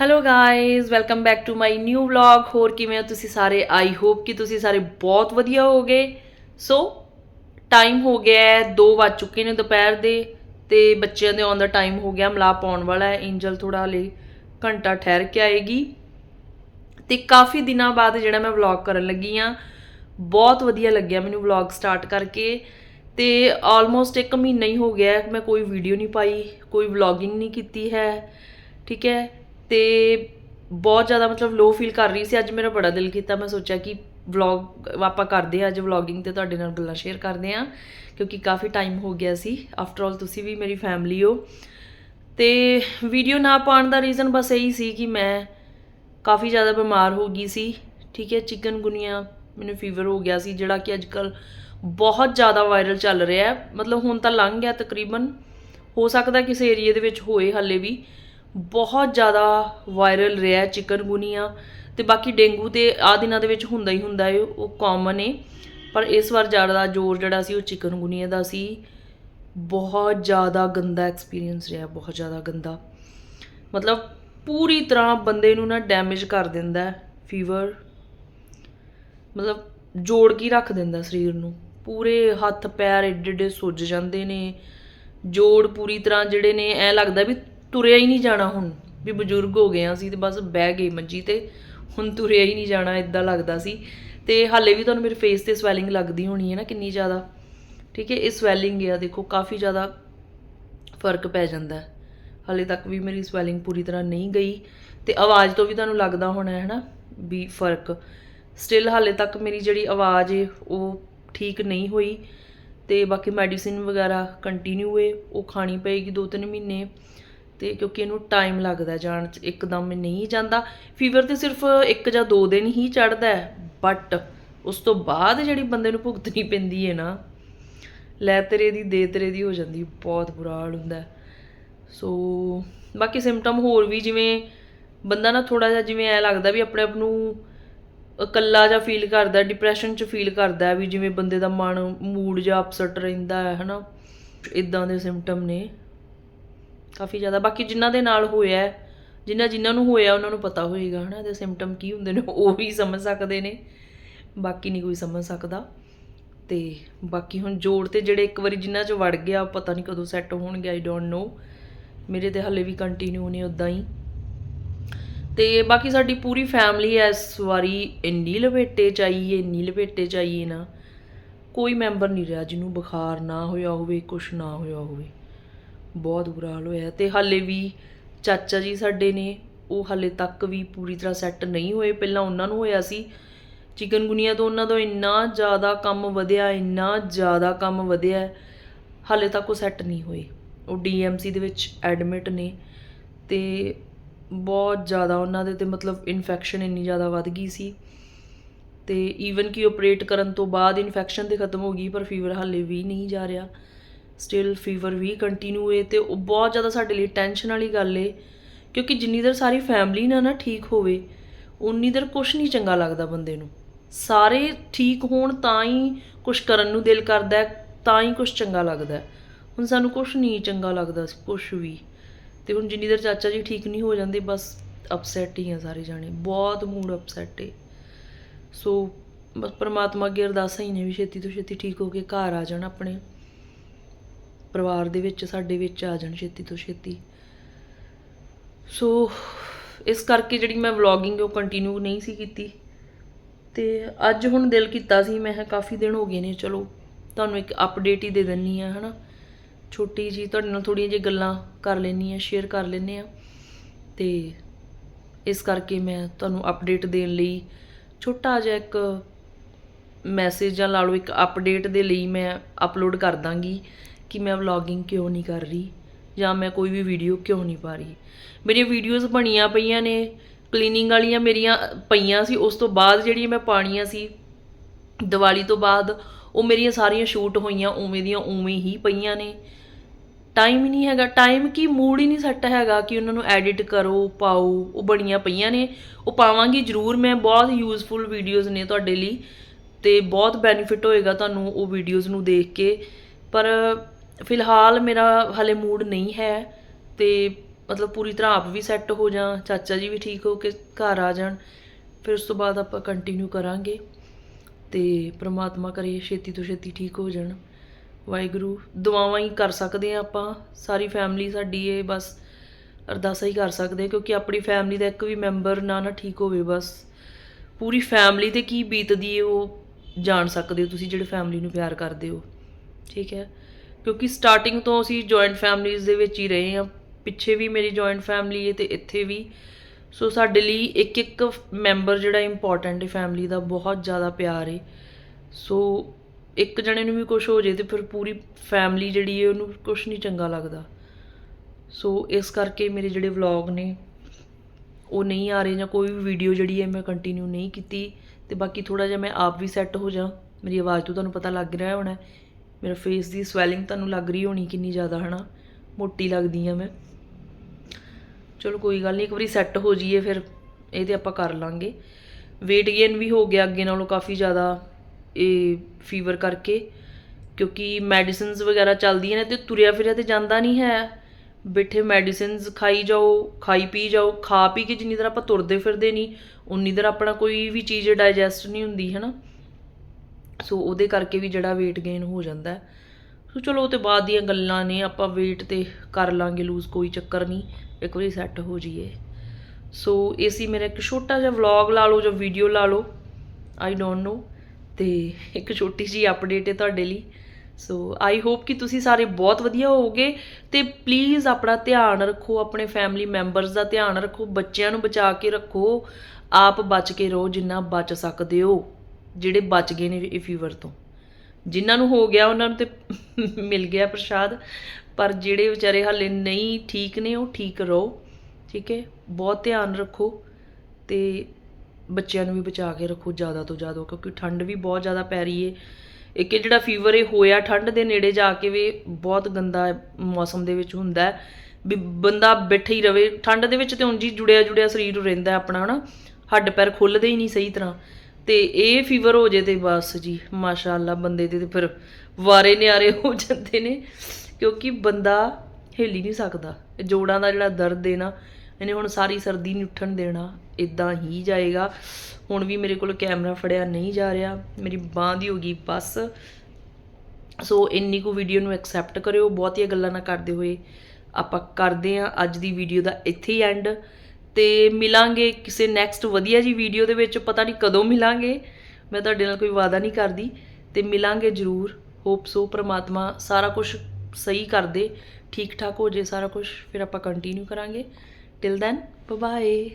Hello guys welcome back to my new vlog ਹੋਰ ਕਿਵੇਂ ਹੋ ਤੁਸੀਂ ਸਾਰੇ ਆਈ ਹੋਪ ਕਿ ਤੁਸੀਂ ਸਾਰੇ ਬਹੁਤ ਵਧੀਆ ਹੋਗੇ ਸੋ ਟਾਈਮ ਹੋ ਗਿਆ ਹੈ 2 ਵੱਜ ਚੁੱਕੇ ਨੇ ਦੁਪਹਿਰ ਦੇ ਤੇ ਬੱਚਿਆਂ ਦੇ ਆਉਣ ਦਾ ਟਾਈਮ ਹੋ ਗਿਆ ਮਲਾ ਪਾਉਣ ਵਾਲਾ ਹੈ ਐਂਜਲ ਥੋੜਾ ਹਲੇ ਘੰਟਾ ਠਹਿਰ ਕੇ ਆਏਗੀ ਤੇ ਕਾਫੀ ਦਿਨਾਂ ਬਾਅਦ ਜਿਹੜਾ ਮੈਂ ਵਲੌਗ ਕਰਨ ਲੱਗੀ ਆ ਬਹੁਤ ਵਧੀਆ ਲੱਗਿਆ ਮੈਨੂੰ ਵਲੌਗ ਸਟਾਰਟ ਕਰਕੇ ਤੇ ਆਲਮੋਸਟ 1 ਮਹੀਨਾ ਹੀ ਹੋ ਗਿਆ ਮੈਂ ਕੋਈ ਵੀਡੀਓ ਨਹੀਂ ਪਾਈ ਕੋਈ ਵਲੌਗਿੰਗ ਨਹੀਂ ਕੀਤੀ ਹੈ ਠੀਕ ਹੈ ਤੇ ਬਹੁਤ ਜ਼ਿਆਦਾ ਮਤਲਬ ਲੋ ਫੀਲ ਕਰ ਰਹੀ ਸੀ। ਅੱਜ ਮੇਰਾ ਬੜਾ ਦਿਲ ਕੀਤਾ। ਮੈਂ ਸੋਚਿਆ ਕਿ ਵਲੌਗ ਆਪਾਂ ਕਰਦੇ ਆ ਅੱਜ ਵਲੌਗਿੰਗ ਤੇ ਤੁਹਾਡੇ ਨਾਲ ਗੱਲਾਂ ਸ਼ੇਅਰ ਕਰਦੇ ਆ ਕਿਉਂਕਿ ਕਾਫੀ ਟਾਈਮ ਹੋ ਗਿਆ ਸੀ। ਆਫਟਰ ਆਲ ਤੁਸੀਂ ਵੀ ਮੇਰੀ ਫੈਮਿਲੀ ਹੋ। ਤੇ ਵੀਡੀਓ ਨਾ ਪਾਉਣ ਦਾ ਰੀਜ਼ਨ ਬਸ ਇਹੀ ਸੀ ਕਿ ਮੈਂ ਕਾਫੀ ਜ਼ਿਆਦਾ ਬਿਮਾਰ ਹੋ ਗਈ ਸੀ। ਠੀਕ ਹੈ ਚਿਕਨ ਗੁਨੀਆ ਮੈਨੂੰ ਫੀਵਰ ਹੋ ਗਿਆ ਸੀ, ਜਿਹੜਾ ਕਿ ਅੱਜਕੱਲ ਬਹੁਤ ਜ਼ਿਆਦਾ ਵਾਇਰਲ ਚੱਲ ਰਿਹਾ ਹੈ। ਮਤਲਬ ਹੁਣ ਤਾਂ ਲੰਘ ਗਿਆ ਤਕਰੀਬਨ। ਹੋ ਸਕਦਾ ਕਿਸੇ ਏਰੀਏ ਦੇ ਵਿੱਚ ਹੋਏ ਹੱਲੇ ਵੀ। ਬਹੁਤ ਜ਼ਿਆਦਾ ਵਾਇਰਲ ਰਿਹਾ ਚਿਕਨ ਗੁਨੀਆ ਤੇ ਬਾਕੀ ਡੇਂਗੂ ਤੇ ਆਹ ਦਿਨਾਂ ਦੇ ਵਿੱਚ ਹੁੰਦਾ ਹੀ ਹੁੰਦਾ ਹੈ ਉਹ ਕਾਮਨ ਹੈ ਪਰ ਇਸ ਵਾਰ ਜ਼ਿਆਦਾ ਜ਼ੋਰ ਜਿਹੜਾ ਸੀ ਉਹ ਚਿਕਨ ਗੁਨੀਆ ਦਾ ਸੀ। ਬਹੁਤ ਜ਼ਿਆਦਾ ਗੰਦਾ ਐਕਸਪੀਰੀਅੰਸ ਰਿਹਾ, ਬਹੁਤ ਜ਼ਿਆਦਾ ਗੰਦਾ। ਮਤਲਬ ਪੂਰੀ ਤਰ੍ਹਾਂ ਬੰਦੇ ਨੂੰ ਨਾ ਡੈਮੇਜ ਕਰ ਦਿੰਦਾ ਫੀਵਰ ਮਤਲਬ ਜੋੜ ਕੇ ਰੱਖ ਦਿੰਦਾ ਸਰੀਰ ਨੂੰ। ਪੂਰੇ ਹੱਥ ਪੈਰ ਏਡੇ ਏਡੇ ਸੁੱਜ ਜਾਂਦੇ ਨੇ। ਜੋੜ ਪੂਰੀ ਤਰ੍ਹਾਂ ਜਿਹੜੇ ਨੇ, ਐ ਲੱਗਦਾ ਵੀ ਤੁਰਿਆ ਹੀ ਨਹੀਂ ਜਾਣਾ ਹੁਣ, ਵੀ ਬਜ਼ੁਰਗ ਹੋ ਗਏ ਆ ਅਸੀਂ ਤੇ ਬਸ ਬਹਿ ਗਏ ਮੰਜੀ ਤੇ, ਹੁਣ ਤੁਰਿਆ ਹੀ ਨਹੀਂ ਜਾਣਾ ਇਦਾਂ ਲੱਗਦਾ ਸੀ। ਤੇ ਹਾਲੇ ਵੀ ਤੁਹਾਨੂੰ ਮੇਰੇ ਫੇਸ ਤੇ ਸਵੈਲਿੰਗ ਲੱਗਦੀ ਹੋਣੀ ਹੈ ਨਾ ਕਿੰਨੀ ਜ਼ਿਆਦਾ। ਠੀਕ ਹੈ, ਇਹ ਸਵੈਲਿੰਗ ਆ, ਦੇਖੋ, ਕਾਫੀ ਜ਼ਿਆਦਾ ਫ਼ਰਕ ਪੈ ਜਾਂਦਾ ਹਾਲੇ ਤੱਕ ਵੀ ਮੇਰੀ ਸਵੈਲਿੰਗ ਪੂਰੀ ਤਰ੍ਹਾਂ ਨਹੀਂ ਗਈ। ਤੇ ਆਵਾਜ਼ ਤੋਂ ਵੀ ਤੁਹਾਨੂੰ ਲੱਗਦਾ ਹੋਣਾ ਹੈ ਨਾ ਵੀ ਫ਼ਰਕ। ਸਟਿਲ ਹਾਲੇ ਤੱਕ ਮੇਰੀ ਜਿਹੜੀ ਆਵਾਜ਼ ਹੈ ਉਹ ਠੀਕ ਨਹੀਂ ਹੋਈ। ਤੇ ਬਾਕੀ ਮੈਡੀਸਿਨ ਵਗੈਰਾ ਕੰਟੀਨਿਊ ਹੈ ਉਹ ਖਾਣੀ ਪਏਗੀ 2-3 ਮਹੀਨੇ। ਤੇ ਕਿਉਂਕਿ ਇਹਨੂੰ ਟਾਈਮ ਲੱਗਦਾ ਜਾਣ ਚ, ਇੱਕਦਮ ਨਹੀਂ ਜਾਂਦਾ। ਫੀਵਰ ਤੇ ਸਿਰਫ ਇੱਕ ਜਾਂ ਦੋ ਦਿਨ ਹੀ ਚੜਦਾ ਹੈ ਬਟ ਉਸ ਤੋਂ ਬਾਅਦ ਜਿਹੜੀ ਬੰਦੇ ਨੂੰ ਭੁਗਤਣੀ ਪੈਂਦੀ ਹੈ ਨਾ, ਲੈ ਤੇਰੇ ਦੀ, ਦੇ ਤੇਰੇ ਦੀ ਹੋ ਜਾਂਦੀ, ਬਹੁਤ ਬੁਰਾ ਹਾਲ ਹੁੰਦਾ ਸੋ ਬਾਕੀ ਸਿੰਪਟਮ ਹੋਰ ਵੀ ਜਿਵੇਂ ਬੰਦਾ ਨਾ ਥੋੜਾ ਜਿਹਾ ਜਿਵੇਂ ਐ ਲੱਗਦਾ ਵੀ ਆਪਣੇ ਆਪ ਨੂੰ ਇਕੱਲਾ ਜਿਹਾ ਫੀਲ ਕਰਦਾ ਡਿਪਰੈਸ਼ਨ ਚ ਫੀਲ ਕਰਦਾ ਵੀ ਜਿਵੇਂ ਬੰਦੇ ਦਾ ਮਨ ਮੂਡ ਜਿਹਾ ਅਪਸੈਟ ਰਹਿੰਦਾ ਹੈ, ਹਨਾ। ਇਦਾਂ ਦੇ ਸਿੰਪਟਮ ਨੇ। ਕਾਫੀ ਜ਼ਿਆਦਾ। ਬਾਕੀ ਜਿਨ੍ਹਾਂ ਦੇ ਨਾਲ ਹੋਇਆ ਜਿਨ੍ਹਾਂ ਜਿਨ੍ਹਾਂ ਨੂੰ ਹੋਇਆ, ਉਹਨਾਂ ਨੂੰ ਪਤਾ ਹੋਏਗਾ, ਹਨਾ, ਇਹਦੇ ਸਿੰਪਟਮ ਕੀ ਹੁੰਦੇ ਨੇ, ਉਹ ਵੀ ਸਮਝ ਸਕਦੇ ਨੇ। ਬਾਕੀ ਨਹੀਂ ਕੋਈ ਸਮਝ ਸਕਦਾ। ਤੇ ਬਾਕੀ ਹੁਣ ਜੋੜ ਤੇ ਜਿਹੜੇ ਇੱਕ ਵਾਰੀ ਜਿਨ੍ਹਾਂ ਚ ਵੜ ਗਿਆ, ਪਤਾ ਨਹੀਂ ਕਦੋਂ ਸੈੱਟ ਹੋਣਗੇ ਆਈ ਡੋਨਟ ਨੋ ਮੇਰੇ ਤੇ ਹੱਲੇ ਵੀ ਕੰਟੀਨਿਊ ਨੇ ਉਦਾਂ ਹੀ। ਤੇ ਬਾਕੀ ਸਾਡੀ ਪੂਰੀ ਫੈਮਿਲੀ ਇਸ ਵਾਰੀ ਇੰਨੀ ਲਪੇਟੇ 'ਚ ਚਾਹੀਏ ਇੰਨੀ ਲਪੇਟੇ 'ਚ ਚਾਹੀਏ ਨਾ। ਕੋਈ ਮੈਂਬਰ ਨਹੀਂ ਰਿਹਾ ਜਿਹਨੂੰ ਬੁਖਾਰ ਨਾ ਹੋਇਆ ਹੋਵੇ, ਕੁਛ ਨਾ ਹੋਇਆ ਹੋਵੇ। ਬਹੁਤ ਬੁਰਾ ਹਾਲ ਹੋਇਆ ਤੇ ਹਾਲੇ ਵੀ ਚਾਚਾ ਜੀ ਸਾਡੇ ਨੇ, ਉਹ ਹਾਲੇ ਤੱਕ ਵੀ ਪੂਰੀ ਤਰ੍ਹਾਂ ਸੈੱਟ ਨਹੀਂ ਹੋਏ। ਪਹਿਲਾਂ ਉਹਨਾਂ ਨੂੰ ਹੋਇਆ ਸੀ ਚਿਕਨਗੁਨੀਆ ਤੋਂ ਉਹਨਾਂ ਦਾ ਇੰਨਾ ਜ਼ਿਆਦਾ ਕੰਮ ਵਧਿਆ, ਇੰਨਾ ਜ਼ਿਆਦਾ ਕੰਮ ਵਧਿਆ, ਹਾਲੇ ਤੱਕ ਉਹ ਸੈੱਟ ਨਹੀਂ ਹੋਏ। ਉਹ ਡੀਐਮਸੀ ਦੇ ਵਿੱਚ ਐਡਮਿਟ ਨੇ ਤੇ ਬਹੁਤ ਜ਼ਿਆਦਾ ਉਹਨਾਂ ਦੇ ਤੇ ਮਤਲਬ ਇਨਫੈਕਸ਼ਨ ਇੰਨੀ ਜ਼ਿਆਦਾ ਵੱਧ ਗਈ ਸੀ ਤੇ ਈਵਨ ਕਿ ਆਪਰੇਟ ਕਰਨ ਤੋਂ ਬਾਅਦ ਇਨਫੈਕਸ਼ਨ ਤੇ ਖਤਮ ਹੋ ਗਈ, ਪਰ ਫੀਵਰ ਹਾਲੇ ਵੀ ਨਹੀਂ ਜਾ ਰਿਹਾ। ਸਟਿਲ ਫੀਵਰ ਵੀ ਕੰਟੀਨਿਊ ਹੈ ਤੇ ਉਹ ਬਹੁਤ ਜ਼ਿਆਦਾ ਸਾਡੇ ਲਈ ਟੈਨਸ਼ਨ ਵਾਲੀ ਗੱਲ ਏ, ਕਿਉਂਕਿ ਜਿੰਨੀ ਦੇਰ ਸਾਰੀ ਫੈਮਿਲੀ ਨਾ ਨਾ ਠੀਕ ਹੋਵੇ, ਉਨੀ ਦੇਰ ਕੁਝ ਨਹੀਂ ਚੰਗਾ ਲੱਗਦਾ ਬੰਦੇ ਨੂੰ। ਸਾਰੇ ਠੀਕ ਹੋਣ ਤਾਂ ਹੀ ਕੁਝ ਕਰਨ ਨੂੰ ਦਿਲ ਕਰਦਾ ਤਾਂ ਹੀ ਕੁਝ ਚੰਗਾ ਲੱਗਦਾ ਹੁਣ ਸਾਨੂੰ ਕੁਝ ਨਹੀਂ ਚੰਗਾ ਲੱਗਦਾ ਕੁਝ ਵੀ। ਤੇ ਹੁਣ ਜਿੰਨੀ ਦੇਰ ਚਾਚਾ ਜੀ ਠੀਕ ਨਹੀਂ ਹੋ ਜਾਂਦੇ, ਬਸ ਅਪਸੈਟ ਹੀ ਆ ਸਾਰੇ ਜਾਣੇ, ਬਹੁਤ ਮੂਡ ਅਪਸੈਟ ਏ। ਸੋ ਬਸ ਪਰਮਾਤਮਾ ਅੱਗੇ ਅਰਦਾਸਾਂ ਹੀ ਨੇ ਵੀ ਛੇਤੀ ਤੋਂ ਛੇਤੀ ਠੀਕ ਹੋ ਕੇ ਘਰ ਆ ਜਾਣ ਆਪਣੇ। ਪਰਿਵਾਰ ਦੇ ਵਿੱਚ, ਸਾਡੇ ਵਿੱਚ ਆ ਜਾਣ ਛੇਤੀ ਤੋਂ ਛੇਤੀ। ਸੋ ਇਸ ਕਰਕੇ ਜਿਹੜੀ ਮੈਂ ਵਲੌਗਿੰਗ ਉਹ ਕੰਟੀਨਿਊ ਨਹੀਂ ਸੀ ਕੀਤੀ। ਤੇ ਅੱਜ ਹੁਣ ਦਿਲ ਕੀਤਾ ਸੀ, ਮੈਂ ਕਿਹਾ ਕਾਫੀ ਦਿਨ ਹੋ ਗਏ ਨੇ, ਚਲੋ ਤੁਹਾਨੂੰ ਇੱਕ ਅਪਡੇਟ ਹੀ ਦੇ ਦਿੰਨੀ ਆ ਹਨਾ। ਛੋਟੀ ਜੀ ਤੁਹਾਡੇ ਨਾਲ ਥੋੜੀਆਂ ਜਿਹੀ ਗੱਲਾਂ ਕਰ ਲੈਣੀ ਆ ਸ਼ੇਅਰ ਕਰ ਲੈਨੇ ਆ ਤੇ ਇਸ ਕਰਕੇ ਮੈਂ ਤੁਹਾਨੂੰ ਅਪਡੇਟ ਦੇਣ ਲਈ ਛੋਟਾ ਜਿਹਾ ਇੱਕ ਮੈਸੇਜ ਜਾਂ ਲਾ ਲਓ ਇੱਕ ਅਪਡੇਟ ਦੇ ਲਈ ਮੈਂ ਅਪਲੋਡ ਕਰ ਦਾਂਗੀ। ਕਿ ਮੈਂ ਵਲੌਗਿੰਗ ਕਿਉਂ ਨਹੀਂ ਕਰ ਰਹੀ ਜਾਂ ਮੈਂ ਕੋਈ ਵੀ ਵੀਡੀਓ ਕਿਉਂ ਨਹੀਂ ਪਾ ਰਹੀ। ਮੇਰੀਆਂ ਵੀਡੀਓਜ਼ ਬਣੀਆਂ ਪਈਆਂ ਨੇ ਕਲੀਨਿੰਗ ਵਾਲੀਆਂ ਮੇਰੀਆਂ ਪਈਆਂ ਸੀ, ਉਸ ਤੋਂ ਬਾਅਦ ਜਿਹੜੀਆਂ ਮੈਂ ਪਾਣੀਆਂ ਸੀ, ਦੀਵਾਲੀ ਤੋਂ ਬਾਅਦ ਉਹ ਮੇਰੀਆਂ ਸਾਰੀਆਂ ਸ਼ੂਟ ਹੋਈਆਂ, ਉਵੇਂ ਦੀਆਂ ਉਵੇਂ ਹੀ ਪਈਆਂ ਨੇ। ਟਾਈਮ ਹੀ ਨਹੀਂ ਹੈਗਾ ਟਾਈਮ ਕੀ ਮੂਡ ਹੀ ਨਹੀਂ ਸੈੱਟ ਹੈਗਾ ਕਿ ਉਹਨਾਂ ਨੂੰ ਐਡਿਟ ਕਰੋ, ਪਾਓ, ਉਹ ਬਣੀਆਂ ਪਈਆਂ ਨੇ। ਉਹ ਪਾਵਾਂਗੀ ਜ਼ਰੂਰ, ਮੈਂ ਬਹੁਤ ਯੂਜ਼ਫੁਲ ਵੀਡੀਓਜ਼ ਨੇ ਤੁਹਾਡੇ ਲਈ ਤੇ ਬਹੁਤ ਬੈਨੀਫਿਟ ਹੋਏਗਾ ਤੁਹਾਨੂੰ ਉਹ ਵੀਡੀਓਜ਼ ਨੂੰ ਦੇਖ ਕੇ। ਪਰ ਫਿਲਹਾਲ ਮੇਰਾ ਹਾਲੇ ਮੂਡ ਨਹੀਂ ਹੈ ਤੇ ਮਤਲਬ ਪੂਰੀ ਤਰ੍ਹਾਂ ਆਪ ਵੀ ਸੈੱਟ ਹੋ ਜਾ, ਚਾਚਾ ਜੀ ਵੀ ਠੀਕ ਹੋ ਕੇ ਘਰ ਆ ਜਾਣ, ਫਿਰ ਉਸ ਤੋਂ ਬਾਅਦ ਆਪਾਂ ਕੰਟੀਨਿਊ ਕਰਾਂਗੇ ਤੇ ਪ੍ਰਮਾਤਮਾ ਕਰੇ ਛੇਤੀ ਤੋਂ ਛੇਤੀ ਠੀਕ ਹੋ ਜਾਣ। ਵਾਹਿਗੁਰੂ, ਦੁਆਵਾਂ ਹੀ ਕਰ ਸਕਦੇ ਆ ਆਪਾਂ, ਸਾਰੀ ਫੈਮਿਲੀ ਸਾਡੀ ਇਹ ਬਸ ਅਰਦਾਸਾਂ ਹੀ ਕਰ ਸਕਦੇ ਕਿਉਂਕਿ ਆਪਣੀ ਫੈਮਿਲੀ ਦਾ ਇੱਕ ਵੀ ਮੈਂਬਰ ਨਾ ਨਾ ਠੀਕ ਹੋਵੇ ਬਸ। ਪੂਰੀ ਫੈਮਿਲੀ ਤੇ ਕੀ ਬੀਤਦੀ ਹੈ ਉਹ ਜਾਣ ਸਕਦੇ ਹੋ ਤੁਸੀਂ, ਜਿਹੜੇ ਫੈਮਿਲੀ ਨੂੰ ਪਿਆਰ ਕਰਦੇ ਹੋ। ਠੀਕ ਹੈ? ਕਿਉਂਕਿ ਸਟਾਰਟਿੰਗ ਤੋਂ ਅਸੀਂ ਜੁਆਇੰਟ ਫੈਮਲੀਜ਼ ਦੇ ਵਿੱਚ ਹੀ ਰਹੇ ਹਾਂ। ਪਿੱਛੇ ਵੀ ਮੇਰੀ ਜੁਆਇੰਟ ਫੈਮਿਲੀ ਹੈ ਤੇ ਇੱਥੇ ਵੀ। ਸੋ ਸਾਡੇ ਲਈ ਇੱਕ ਇੱਕ ਮੈਂਬਰ ਜਿਹੜਾ ਇੰਪੋਰਟੈਂਟ ਹੈ ਫੈਮਿਲੀ ਦਾ ਬਹੁਤ ਜ਼ਿਆਦਾ ਪਿਆਰ ਹੈ। ਸੋ ਇੱਕ ਜਣੇ ਨੂੰ ਵੀ ਕੁਝ ਹੋ ਜੇ ਤੇ ਫਿਰ ਪੂਰੀ ਫੈਮਿਲੀ ਜਿਹੜੀ ਹੈ ਉਹਨੂੰ ਕੁਝ ਨਹੀਂ ਚੰਗਾ ਲੱਗਦਾ। ਸੋ ਇਸ ਕਰਕੇ ਮੇਰੇ ਜਿਹੜੇ ਵਲੌਗ ਨੇ, ਉਹ ਨਹੀਂ ਆ ਰਹੇ ਜਾਂ ਕੋਈ ਵੀ ਵੀਡੀਓ ਜਿਹੜੀ ਹੈ ਮੈਂ ਕੰਟੀਨਿਊ ਨਹੀਂ ਕੀਤੀ। ਤੇ ਬਾਕੀ ਥੋੜਾ ਜਿਹਾ ਮੈਂ ਆਪ ਵੀ ਸੈੱਟ ਹੋ ਜਾ। ਮੇਰੀ ਆਵਾਜ਼ ਤੋਂ ਤੁਹਾਨੂੰ ਪਤਾ ਲੱਗ ਰਿਹਾ ਹੋਣਾ। ਮੇਰਾ ਫੇਸ ਦੀ ਸਵੈਲਿੰਗ ਤੁਹਾਨੂੰ ਲੱਗ ਰਹੀ ਹੋਣੀ ਕਿੰਨੀ ਜ਼ਿਆਦਾ, ਹਨਾ? ਮੋਟੀ ਲੱਗਦੀ ਆ ਮੈਂ। ਚਲੋ ਕੋਈ ਗੱਲ ਨਹੀਂ ਇੱਕ ਵਾਰੀ ਸੈੱਟ ਹੋ ਜਾਈਏ ਫਿਰ ਇਹ ਤੇ ਆਪਾਂ ਕਰ ਲਾਂਗੇ। weight gain ਵੀ ਹੋ ਗਿਆ ਅੱਗੇ ਨਾਲੋਂ ਕਾਫੀ ਜ਼ਿਆਦਾ ਇਹ ਫੀਵਰ ਕਰਕੇ, ਕਿਉਂਕਿ ਮੈਡੀਸਿਨਸ ਵਗੈਰਾ ਚੱਲਦੀਆਂ ਨੇ ਤੇ ਤੁਰਿਆ ਫਿਰਿਆ ਤੇ ਜਾਂਦਾ ਨਹੀਂ ਹੈ। ਬੈਠੇ ਮੈਡੀਸਿਨਸ ਖਾਈ ਜਾਓ, ਖਾਈ ਪੀ ਜਾਓ, ਖਾ ਪੀ ਕੇ ਜਿੰਨੀ ਤਰ੍ਹਾਂ ਆਪਾਂ ਤੁਰਦੇ ਫਿਰਦੇ ਨਹੀਂ ਉਨੀ ਤਰ੍ਹਾਂ ਆਪਣਾ ਕੋਈ ਵੀ ਚੀਜ਼ ਡਾਈਜੈਸਟ ਨਹੀਂ ਹੁੰਦੀ ਹੈ ਨਾ ਸੋ ਉਹਦੇ ਕਰਕੇ ਵੀ ਜਿਹੜਾ weight gain ਹੋ ਜਾਂਦਾ ਸੋ ਚਲੋ ਉਹ ਤੇ ਬਾਅਦ ਦੀਆਂ ਗੱਲਾਂ ਨੇ, ਆਪਾਂ weight ਤੇ ਕਰ ਲਾਂਗੇ ਲੂਜ਼ ਕੋਈ ਚੱਕਰ ਨਹੀਂ, ਇੱਕ ਵਾਰੀ ਸੈੱਟ ਹੋ ਜਾਈਏ। ਸੋ ਇਹ ਸੀ ਮੇਰਾ ਇੱਕ ਛੋਟਾ ਜਿਹਾ ਵਲੌਗ ਲਾ ਲਓ ਜਾਂ ਵੀਡੀਓ ਲਾ ਲਓ ਆਈ ਡੋਨਟ ਨੋ ਤੇ ਇੱਕ ਛੋਟੀ ਜੀ ਅਪਡੇਟ ਹੈ ਤੁਹਾਡੇ ਲਈ। ਸੋ ਆਈ ਹੋਪ ਕਿ ਤੁਸੀਂ ਸਾਰੇ ਬਹੁਤ ਵਧੀਆ ਹੋਵੋਗੇ ਤੇ ਪਲੀਜ਼ ਆਪਣਾ ਧਿਆਨ ਰੱਖੋ, ਆਪਣੇ ਫੈਮਿਲੀ ਮੈਂਬਰਸ ਦਾ ਧਿਆਨ ਰੱਖੋ, ਬੱਚਿਆਂ ਨੂੰ ਬਚਾ ਕੇ ਰੱਖੋ, ਆਪ ਬਚ ਕੇ ਰਹੋ ਜਿੰਨਾ ਬਚ ਸਕਦੇ ਹੋ। ਜਿਹੜੇ ਬਚ ਗਏ ਨੇ ਇਹ ਫੀਵਰ ਤੋਂ। ਜਿਨ੍ਹਾਂ ਨੂੰ ਹੋ ਗਿਆ, ਉਹਨਾਂ ਨੂੰ ਤੇ ਮਿਲ ਗਿਆ ਪ੍ਰਸ਼ਾਦ, ਪਰ ਜਿਹੜੇ ਵਿਚਾਰੇ ਹਾਲੇ ਨਹੀਂ ਠੀਕ ਨੇ, ਉਹ ਠੀਕ ਰਹੋ, ਠੀਕ ਹੈ? ਬਹੁਤ ਧਿਆਨ ਰੱਖੋ ਤੇ ਬੱਚਿਆਂ ਨੂੰ ਵੀ ਬਚਾ ਕੇ ਰੱਖੋ ਜ਼ਿਆਦਾ ਤੋਂ ਜ਼ਿਆਦਾ, ਕਿਉਂਕਿ ਠੰਡ ਵੀ ਬਹੁਤ ਜ਼ਿਆਦਾ ਪੈ ਰਹੀ ਏ ਇੱਕ ਇਹ ਜਿਹੜਾ ਫੀਵਰ ਇਹ ਹੋਇਆ ਠੰਡ ਦੇ ਨੇੜੇ ਜਾ ਕੇ ਵੀ ਬਹੁਤ ਗੰਦਾ ਮੌਸਮ ਦੇ ਵਿੱਚ ਹੁੰਦਾ ਹੈ। ਵੀ ਬੰਦਾ ਬੈਠਾ ਹੀ ਰਵੇ, ਠੰਡ ਦੇ ਵਿੱਚ ਤੇ ਉਂਝ ਹੀ ਜੁੜਿਆ ਜੁੜਿਆ ਸਰੀਰ ਰਹਿੰਦਾ ਹੈ ਆਪਣਾ, ਹਨਾ? ਹੱਡ ਪੈਰ ਖੁੱਲਦੇ ਹੀ ਨਹੀਂ ਸਹੀ ਤਰ੍ਹਾਂ। ਤੇ ਇਹ ਫੀਵਰ ਹੋ ਜੇ ਤੇ ਬਸ ਜੀ, ਮਾਸ਼ਾਅੱਲਾ ਬੰਦੇ ਦੇ ਤੇ ਫਿਰ ਵਾਰੇ ਨਿਆਰੇ ਹੋ ਜਾਂਦੇ ਨੇ, ਕਿਉਂਕਿ ਬੰਦਾ ਹਿੱਲੀ ਨਹੀਂ ਸਕਦਾ। ਜੋੜਾਂ ਦਾ ਜਿਹੜਾ ਦਰਦ ਹੈ ਨਾ, ਇਹਨੇ ਹੁਣ ਸਾਰੀ ਸਰਦੀ ਨਹੀਂ ਉੱਠਣ ਦੇਣਾ ਇਦਾਂ ਹੀ ਜਾਏਗਾ। ਹੁਣ ਵੀ ਮੇਰੇ ਕੋਲ ਕੈਮਰਾ ਫੜਿਆ ਨਹੀਂ ਜਾ ਰਿਹਾ, ਮੇਰੀ ਬਾਂਹ ਦੀ ਹੋ ਗਈ ਬਸ। ਸੋ ਇੰਨੀ ਕੁ ਵੀਡੀਓ ਨੂੰ ਐਕਸੈਪਟ ਕਰਿਓ, ਬਹੁਤੀਆਂ ਗੱਲਾਂ ਨਾ ਕਰਦੇ ਹੋਏ। ਆਪਾਂ ਕਰਦੇ ਆ ਅੱਜ ਦੀ ਵੀਡੀਓ ਦਾ ਇੱਥੇ ਹੀ ਐਂਡ ਤੇ ਮਿਲਾਂਗੇ ਕਿਸੇ ਨੈਕਸਟ ਵਧੀਆ ਜੀ ਵੀਡੀਓ ਦੇ ਵਿੱਚ, ਪਤਾ ਨਹੀਂ ਕਦੋਂ ਮਿਲਾਂਗੇ। ਮੈਂ ਤੁਹਾਡੇ ਨਾਲ ਕੋਈ ਵਾਅਦਾ ਨਹੀਂ ਕਰਦੀ। ਤੇ ਮਿਲਾਂਗੇ ਜ਼ਰੂਰ। ਹੋਪ ਸੋ ਪ੍ਰਮਾਤਮਾ ਸਾਰਾ ਕੁਝ ਸਹੀ ਕਰ ਦੇ। ਠੀਕ ਠਾਕ ਹੋ ਜੇ ਸਾਰਾ ਕੁਝ ਫਿਰ ਆਪਾਂ ਕੰਟੀਨਿਊ ਕਰਾਂਗੇ। Till then bye